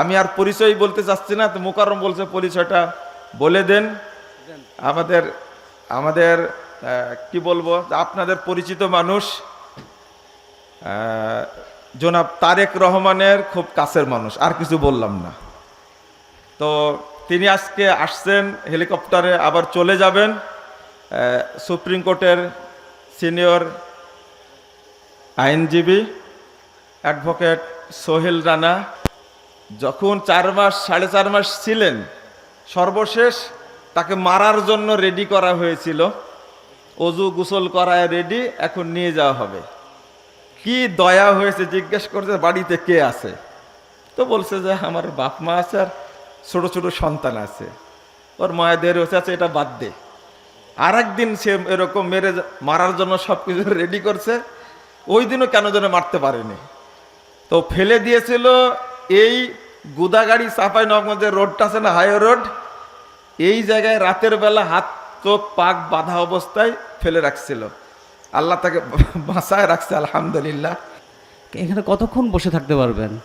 আমি আর পরিচয় বলতে চাচ্ছি না, তো মোকারম বলছে পরিচয়টা বলে দেন। আমাদের আমাদের কি বলব, আপনাদের পরিচিত মানুষ জনাব তারেক রহমানের খুব কাছের মানুষ, আর কিছু বললাম না। তো তিনি আজকে আসছেন, হেলিকপ্টারে আবার চলে যাবেন সুপ্রিম কোর্টের সিনিয়র আইনজীবী অ্যাডভোকেট সোহেল রানা যখন চার মাস, সাড়ে চার মাস ছিলেন, সর্বশেষ তাকে মারার জন্য রেডি করা হয়েছিল। অজু গোসল করায় রেডি এখন নিয়ে যাওয়া হবে। কি দয়া হয়েছে জিজ্ঞেস করছে, বাড়িতে কে আছে? তো বলছে যে, আমার বাপ মা আছে আর ছোটো ছোটো সন্তান আছে। ওর মায়েদের হচ্ছে আছে, এটা বাদ দে। আর একদিন সে এরকম মেরে মারার জন্য সব কিছু রেডি করছে। ওই দিনও কেন যেন মারতে পারেনি। তো ফেলে দিয়েছিল এই গুদাগাড়ি চাপাই নগঞ্জের রোডটা আছে না হাইওয়ে রোড এই জায়গায় রাতের বেলা হাত চোখ পাক বাঁধা অবস্থায় ফেলে রাখছিল। আল্লাহ তাকে বাঁচায় রাখছে, আলহামদুলিল্লাহ। এখানে কতক্ষণ বসে থাকতে পারবেন?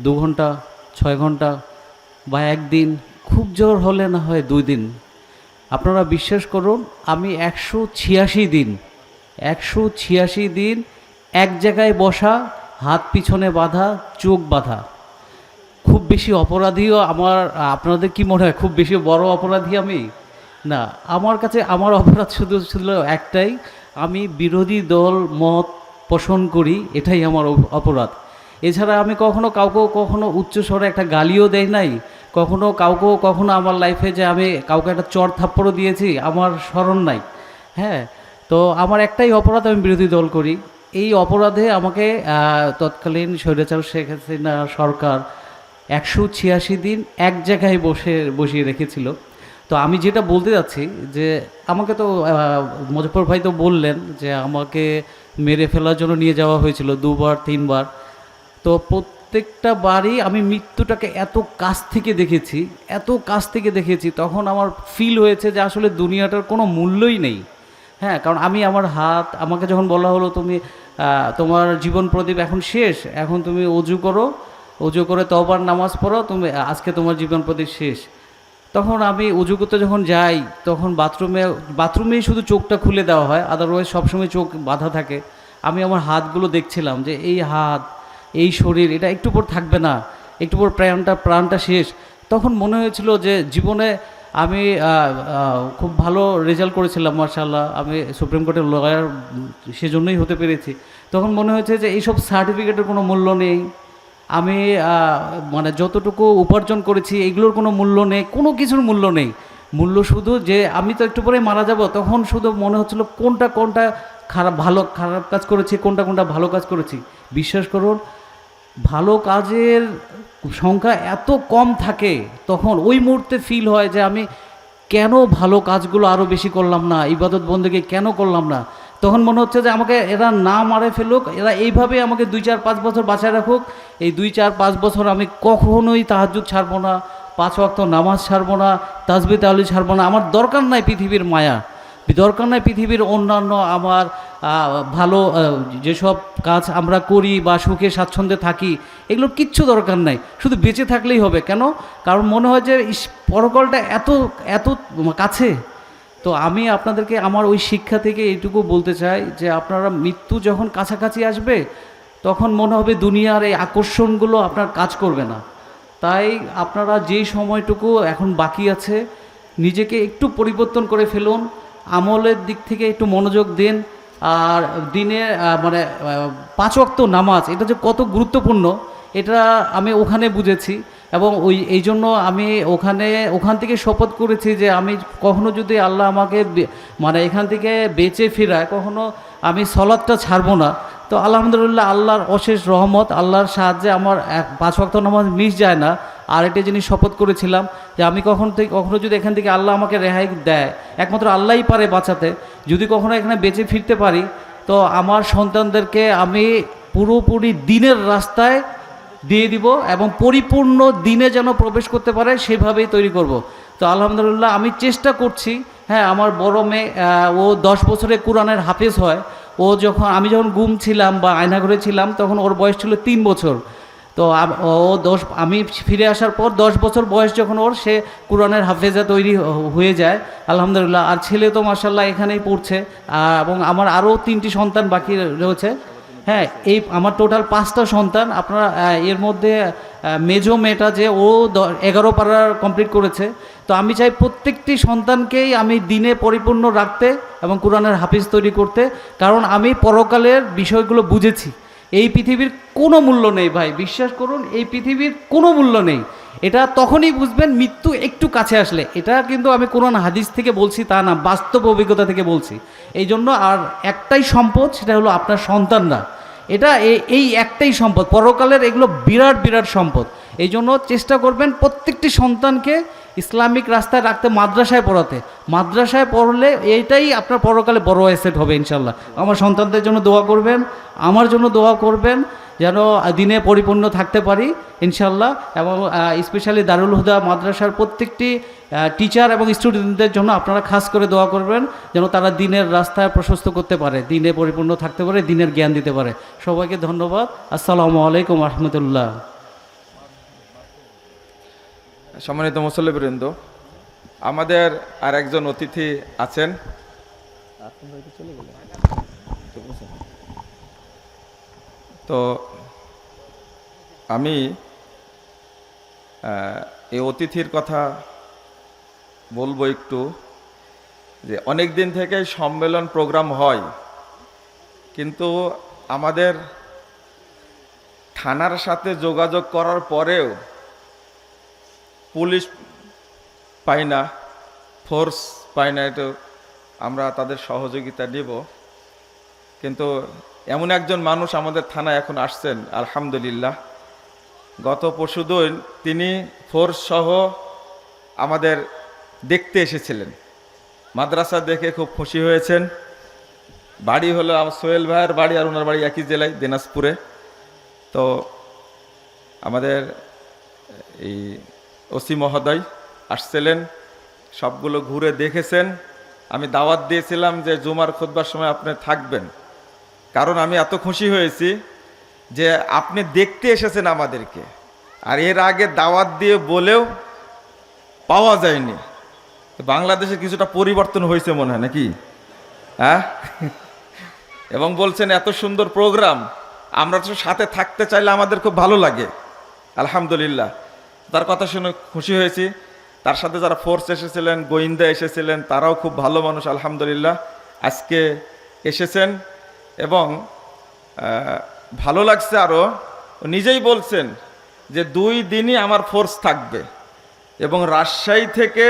দু ঘণ্টা, ছয় ঘণ্টা বা একদিন? খুব জোর হলে না হয় দুই দিন? আপনারা বিশ্বাস করুন, আমি একশো ছিয়াশি দিন, একশো ছিয়াশি দিন এক জায়গায় বসা, হাত পিছনে বাঁধা, চোখ বাঁধা। খুব বেশি অপরাধীও আমার, আপনাদের কি মনে হয় খুব বেশি বড় অপরাধী আমি? না, আমার কাছে আমার অপরাধ শুধু ছিল একটাই, আমি বিরোধী দল মত পোষণ করি, এটাই আমার অপরাধ। এছাড়া আমি কখনো কাউকে কখনো উচ্চস্বরে একটা গালিও দেই নাই, কখনো কাউকে কখনো আমার লাইফে যে আমি কাউকে একটা চর থাপ্পড়ও দিয়েছি, আমার স্মরণ নাই। হ্যাঁ তো আমার একটাই অপরাধ আমি বিরোধী দল করি। এই অপরাধে আমাকে তৎকালীন স্বৈরাচার শেখ হাসিনা সরকার একশো ছিয়াশি দিন এক জায়গায় বসে, বসিয়ে রেখেছিল। তো আমি যেটা বলতে যাচ্ছি যে, আমাকে তো মুজফর ভাই তো বললেন যে, আমাকে মেরে ফেলার জন্য নিয়ে যাওয়া হয়েছিল দুবার, তিনবার। তো প্রত্যেকটা বারই আমি মৃত্যুটাকে এত কাছ থেকে দেখেছি, এত কাছ থেকে দেখেছি, তখন আমার ফিল হয়েছে যে আসলে দুনিয়াটার কোনো মূল্যই নেই। হ্যাঁ কারণ আমি আমার হাত, আমাকে যখন বলা হলো তুমি তোমার জীবন প্রদীপ এখন শেষ, এখন তুমি অজু করো অজু করে তবার নামাজ পড়ো, তুমি, আজকে তোমার জীবন প্রদীপ শেষ। তখন আমি উজু করতে যখন যাই, তখন বাথরুমে, বাথরুমেই শুধু চোখটা খুলে দেওয়া হয় আদারওয়াইজ সবসময় চোখ বাঁধা থাকে। আমি আমার হাতগুলো দেখছিলাম যে এই হাত, এই শরীর, এটা একটু পর থাকবে না, একটু পর প্রাণটা প্রাণটা শেষ। তখন মনে হয়েছিল যে জীবনে আমি খুব ভালো রেজাল্ট করেছিলাম মার্শাল্লাহ আমি সুপ্রিম কোর্টের লয়ার সেজন্যই হতে পেরেছি। তখন মনে হয়েছে যে এইসব সার্টিফিকেটের কোনো মূল্য নেই। আমি মানে যতটুকু উপার্জন করেছি, এগুলোর কোনো মূল্য নেই, কোনো কিছুর মূল্য নেই। মূল্য শুধু যে, আমি তো একটু পরে মারা যাব, তখন শুধু মনে হচ্ছিল কোনটা কোনটা খারাপ, ভালো, খারাপ কাজ করেছি, কোনটা কোনটা ভালো কাজ করেছি। বিশ্বাস করুন, ভালো কাজের সংখ্যা এত কম থাকে, তখন ওই মুহূর্তে ফিল হয় যে, আমি কেন ভালো কাজগুলো আরও বেশি করলাম না, ইবাদত বন্দীকে কেন করলাম না? তখন মনে হচ্ছে যে আমাকে এরা না মারে ফেলুক, এরা এইভাবে আমাকে দুই চার পাঁচ বছর বাঁচায় রাখুক। এই দুই চার পাঁচ বছর আমি কখনোই তাহাজুদ ছাড়বো না, পাঁচ ওয়াক্ত নামাজ ছাড়বো না তাজবি তাহলে ছাড়বো না। আমার দরকার নাই পৃথিবীর মায়া। দরকার নাই পৃথিবীর অন্যান্য আমার ভালো যেসব কাজ আমরা করি বা সুখে স্বাচ্ছন্দ্যে থাকি, এগুলোর কিচ্ছু দরকার নাই। শুধু বেঁচে থাকলেই হবে। কেন? কারণ মনে হয় যে পরকালটা এত এত কাছে। তো আমি আপনাদেরকে আমার ওই শিক্ষা থেকে এইটুকু বলতে চাই যে আপনারা মৃত্যু যখন কাছাকাছি আসবে, তখন মনে হবে দুনিয়ার এই আকর্ষণগুলো আপনার কাজ করবে না। তাই আপনারা যেই সময়টুকু এখন বাকি আছে, নিজেকে একটু পরিবর্তন করে ফেলুন, আমলের দিক থেকে একটু মনোযোগ দিন, আর দিনে মানে পাঁচ ওয়াক্ত নামাজ, এটা যে কত গুরুত্বপূর্ণ, এটা আমি ওখানে বুঝেছি। এবং ওই, এই জন্য আমি ওখানে, ওখান থেকে শপথ করেছি যে আমি কখনো যদি আল্লাহ আমাকে মানে এখান থেকে বেঁচে ফেরায়, কখনো আমি সলাদটা ছাড়বো না। তো আলহামদুলিল্লাহ আল্লাহর অশেষ রহমত, আল্লাহর সাহায্যে আমার এক, পাঁচ ওয়াক্ত নামাজ মিস যায় না। আর একটা জিনিস শপথ করেছিলাম যে আমি কখন থেকে, কখনো যদি এখান থেকে আল্লাহ আমাকে রেহাই দেয়, একমাত্র আল্লাহই পারে বাঁচাতে, যদি কখনো এখানে বেঁচে ফিরতে পারি, তো আমার সন্তানদেরকে আমি পুরোপুরি দিনের রাস্তায় দিয়ে দিব এবং পরিপূর্ণ দিনে যেন প্রবেশ করতে পারে, সেভাবেই তৈরি করব। তো আলহামদুলিল্লাহ আমি চেষ্টা করছি হ্যাঁ আমার বড় মেয়ে ও দশ বছরে কোরআনের হাফেজ হয়। ও যখন, আমি যখন গুম ছিলাম বা আয়নাঘরে ছিলাম, তখন ওর বয়স ছিল তিন বছর। তো ও দশ, আমি ফিরে আসার পর দশ বছর বয়স যখন ওর, সে কোরআনের হাফেজা তৈরি হয়ে যায়। আলহামদুলিল্লাহ, আর ছেলে তো মার্শাল্লাহ এখানেই পড়ছে এবং আমার আরও তিনটি সন্তান বাকি রয়েছে। হ্যাঁ এই আমার টোটাল পাঁচটা সন্তান, আপনারা এর মধ্যে মেজো মেয়েটা যে ও এগারো পাড়ার কমপ্লিট করেছে। তো আমি চাই প্রত্যেকটি সন্তানকেই আমি দিনে পরিপূর্ণ রাখতে এবং কোরআনের হাফিজ তৈরি করতে, কারণ আমি পরকালের বিষয়গুলো বুঝেছি। এই পৃথিবীর কোনো মূল্য নেই ভাই, বিশ্বাস করুন, এই পৃথিবীর কোনো মূল্য নেই। এটা তখনই বুঝবেন মৃত্যু একটু কাছে আসলে। এটা কিন্তু আমি কোরআন হাদিস থেকে বলছি, তা না, বাস্তব অভিজ্ঞতা থেকে বলছি। এই জন্য আর একটাই সম্পদ, সেটা হলো আপনার সন্তানরা। এটা এই একটাই সম্পদ। পরকালের এগুলো বিরাট বিরাট সম্পদ। এই জন্য চেষ্টা করবেন প্রত্যেকটি সন্তানকে ইসলামিক রাস্তায় রাখতে, মাদ্রাসায় পড়াতে। মাদ্রাসায় পড়লে এইটাই আপনার পরকালে বড় অ্যাসেট হবে ইনশাল্লাহ। আমার সন্তানদের জন্য দোয়া করবেন, আমার জন্য দোয়া করবেন যেন দিনে পরিপূর্ণ থাকতে পারি ইনশাল্লাহ এবং স্পেশালি দারুল হুদা মাদ্রাসার প্রত্যেকটি টিচার এবং স্টুডেন্টদের জন্য আপনারা খাস করে দোয়া করবেন, যেন তারা দিনের রাস্তায় প্রশস্ত করতে পারে, দিনে পরিপূর্ণ থাকতে পারে, দিনের জ্ঞান দিতে পারে। সবাইকে ধন্যবাদ। আসসালামু আলাইকুম রহমতুল্লাহ। সম্মানিত মুসল্লিবৃন্দ, আমাদের আর একজন অতিথি আছেন। তো আমি এই অতিথির কথা বলব একটু যে অনেক দিন থেকে সম্মেলন প্রোগ্রাম হয়, কিন্তু আমাদের থানার সাথে যোগাযোগ করার পরেও পুলিশ পাই না, ফোর্স পাই না একটু আমরা তাদের সহযোগিতা নিব। কিন্তু এমন একজন মানুষ আমাদের থানায় এখন আসছেন, আলহামদুলিল্লাহ। গত পরশুদিন তিনি ফোর্স সহ আমাদের দেখতে এসেছিলেন। মাদ্রাসা দেখে খুব খুশি হয়েছেন। বাড়ি হলো আমার সোহেল ভাইয়ের বাড়ি আর ওনার বাড়ি একই জেলায়, দিনাজপুরে। তো আমাদের এই ওসি মহোদয় আসছিলেন, সবগুলো ঘুরে দেখেছেন। আমি দাওয়াত দিয়েছিলাম যে জুমার খুতবার সময় আপনি থাকবেন। কারণ আমি এত খুশি হয়েছি যে আপনি দেখতে এসেছেন আমাদেরকে। আর এর আগে দাওয়াত দিয়ে বলেও পাওয়া যায়নি। বাংলাদেশে কিছুটা পরিবর্তন হয়েছে মনে হয় নাকি? হ্যাঁ? এবং বলছেন, এত সুন্দর প্রোগ্রাম। আমরা তো সাথে থাকতে চাইলে আমাদের খুব ভালো লাগে। আলহামদুলিল্লাহ। তার কথা শুনে খুশি হয়েছি। তার সাথে যারা ফোর্স এসেছিলেন, গোয়েন্দা এসেছিলেন, তারাও খুব ভালো মানুষ, আলহামদুলিল্লাহ। আজকে এসেছেন। এবং ভালো লাগছে আরও নিজেই বলছেন যে দুই দিনই আমার ফোর্স থাকবে। এবং রাজশাহী থেকে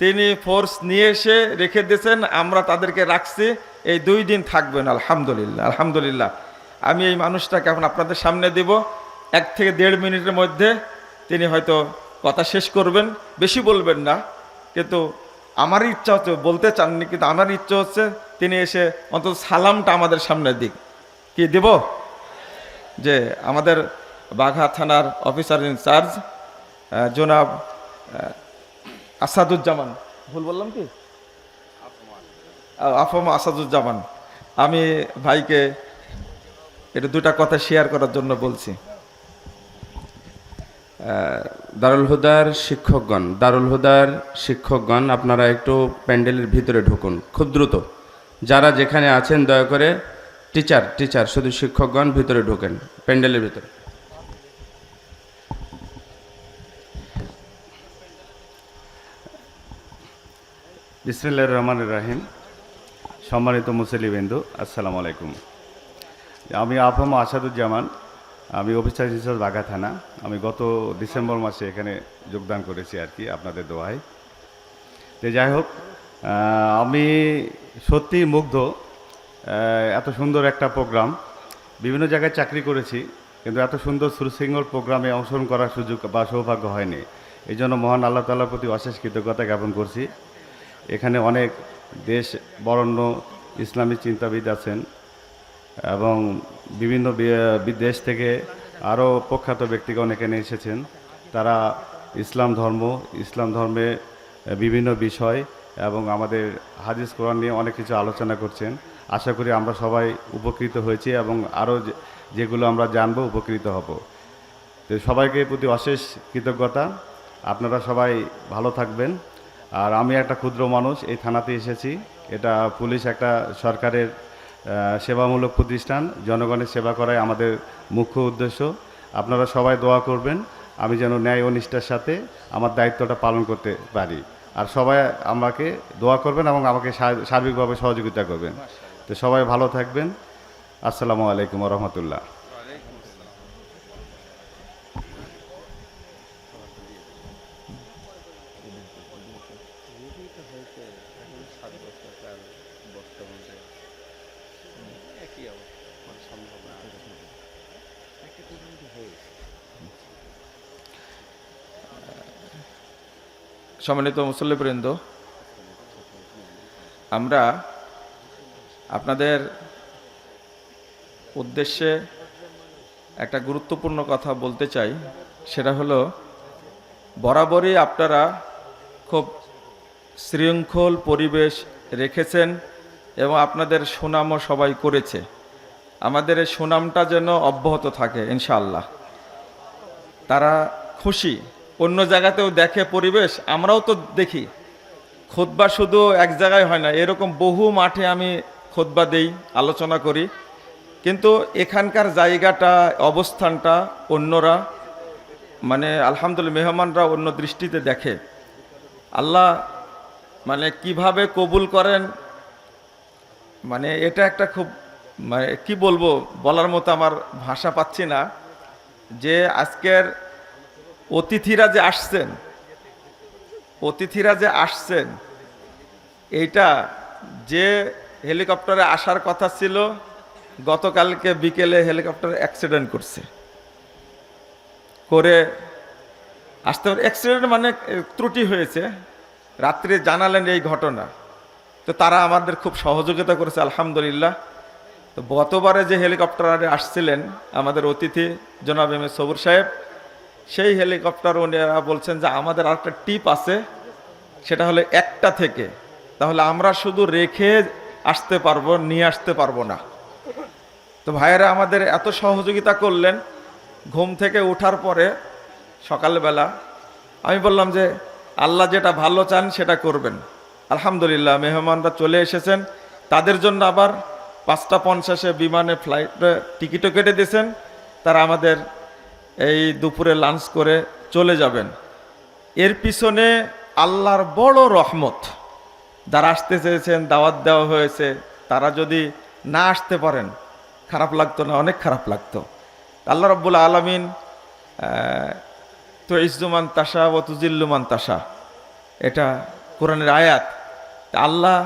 তিনি ফোর্স নিয়ে এসে রেখে দিয়েছেন, আমরা তাদেরকে রাখছি, এই দুই দিন থাকবেন আলহামদুলিল্লাহ আলহামদুলিল্লাহ। আমি এই মানুষটাকে এখন আপনাদের সামনে দিব, এক থেকে দেড় মিনিটের মধ্যে তিনি হয়তো কথা শেষ করবেন, বেশি বলবেন না, কিন্তু আমার ইচ্ছা হচ্ছে, বলতে চাননি, কিন্তু আমার ইচ্ছা হচ্ছে তিনি এসে অন্তত সালামটা আমাদের সামনে দিক। কি দেব? যে আমাদের বাঘা থানার অফিসার ইনচার্জ জনাব আসাদুজ্জামান। ভুল বললাম কি? আফম আসাদুজ্জামান। আমি ভাইকে এটা দুটা কথা শেয়ার করার জন্য বলছি। দারুল হুদার শিক্ষকগণ, দারুল হুদার শিক্ষকগণ, আপনারা একটু প্যান্ডেলের ভিতরে ঢুকুন, খুব দ্রুত। যারা যেখানে আছেন, দয়া করে টিচার টিচার, শুধু শিক্ষকগণ ভিতরে ঢুকেন, প্যান্ডেলের ভিতরে। বিসমিল্লাহ রহমান রাহিম। সম্মানিত মুসলিবিন্দু আসসালামু আলাইকুম। আমি আফম আসাদুজ্জামান আমি অফিসার ইনচার্জ বাঘা থানা। আমি গত ডিসেম্বর মাসে এখানে যোগদান করেছি আর কি আপনাদের দোয়ায় তো যাই হোক আমি সত্যি মুগ্ধ এত সুন্দর একটা প্রোগ্রাম। বিভিন্ন জায়গায় চাকরি করেছি, কিন্তু এত সুন্দর সুরসিঙ্গল প্রোগ্রামে অংশগ্রহণ করার সুযোগ বা সৌভাগ্য হয়নি। এই জন্য মহান আল্লাহ তাল্লার প্রতি অশেষ কৃতজ্ঞতা জ্ঞাপন করছি। এখানে অনেক দেশ বরণ্য ইসলামী চিন্তাবিদ আছেন। এবং বিভিন্ন বিদেশ থেকে আরও প্রখ্যাত ব্যক্তিগণ এখানে এসেছেন। তারা ইসলাম ধর্ম, ইসলাম ধর্মে বিভিন্ন বিষয় এবং আমাদের হাদিস কোরআন নিয়ে অনেক কিছু আলোচনা করছেন। আশা করি আমরা সবাই উপকৃত হয়েছি এবং আরও যেগুলো আমরা জানব উপকৃত হব। তো সবাইকে প্রতি অশেষ কৃতজ্ঞতা। আপনারা সবাই ভালো থাকবেন। আর আমি একটা ক্ষুদ্র মানুষ, এই থানাতে এসেছি। এটা পুলিশ একটা সরকারের সেবামূলক প্রতিষ্ঠান, জনগণের সেবা করাই আমাদের মুখ্য উদ্দেশ্য। আপনারা সবাই দোয়া করবেন, আমি যেন ন্যায় ও নিষ্ঠার সাথে আমার দায়িত্বটা পালন করতে পারি। আর সবাই আমাকে দোয়া করবেন এবং আমাকে সার্বিকভাবে সহযোগিতা করবেন। তো সবাই ভালো থাকবেন। আসসালামু আলাইকুম রহমতুল্লাহ। সম্মানিত মুসল্লিবৃন্দ, আমরা আপনাদের উদ্দেশ্যে একটা গুরুত্বপূর্ণ কথা বলতে চাই, সেটা হলো, বরাবরই আপনারা খুব শৃঙ্খল পরিবেশ রেখেছেন এবং আপনাদের সুনামও সবাই করেছে। আমাদের এই সুনামটা যেন অব্যাহত থাকে, ইনশাআল্লাহ। তারা খুশি অন্য জায়গাতেও দেখে পরিবেশ, আমরাও তো দেখি। খোদবা শুধু এক জায়গায় হয় না, এরকম বহু মাঠে আমি খোদবা দেই, আলোচনা করি। কিন্তু এখানকার জায়গাটা, অবস্থানটা অন্যরা মানে আলহামদুলিল্লাহ মেহমানরা অন্য দৃষ্টিতে দেখে। আল্লাহ মানে কীভাবে কবুল করেন মানে এটা একটা খুব মানে কি বলব, বলার মতো আমার ভাষা পাচ্ছি না। যে আজকের অতিথিরা যে আসছেন, অতিথিরা যে আসছেন, এইটা যে হেলিকপ্টারে আসার কথা ছিল, গতকালকে বিকেলে হেলিকপ্টার অ্যাক্সিডেন্ট করছে। করে আসতে অ্যাক্সিডেন্ট মানে ত্রুটি হয়েছে, রাত্রে জানালেন এই ঘটনা। তো তারা আমাদের খুব সহযোগিতা করেছে, আলহামদুলিল্লাহ। তো গতবারে যে হেলিকপ্টারে আসছিলেন আমাদের অতিথি জনাব এম এ সবুর সাহেব সেই হেলিকপ্টার ওনারা বলছেন যে আমাদের আরেকটা টিপ আছে, সেটা হলো একটা থেকে। তাহলে আমরা শুধু রেখে আসতে পারব, নিয়ে আসতে পারব না। তো ভাইয়েরা আমাদের এত সহযোগিতা করলেন, ঘুম থেকে ওঠার পরে সকালবেলা আমি বললাম যে আল্লাহ যেটা ভালো চান সেটা করবেন। আলহামদুলিল্লাহ, মেহমানরা চলে এসেছেন। তাদের জন্য আবার পাঁচটা পঞ্চাশে বিমানে ফ্লাইটে টিকিটও কেটে দিয়েছেন। তারা আমাদের এই দুপুরে লাঞ্চ করে চলে যাবেন। এর পিছনে আল্লাহর বড় রহমত। যারা আসতে চেয়েছেন, দাওয়াত দেওয়া হয়েছে, তারা যদি না আসতে পারেন, খারাপ লাগতো না, অনেক খারাপ লাগতো। আল্লাহ রব্বুল আলমিন তো ইজ্জুমান তাসা ও তুজিল্লুমান তাসা এটা কোরআনের আয়াত। আল্লাহ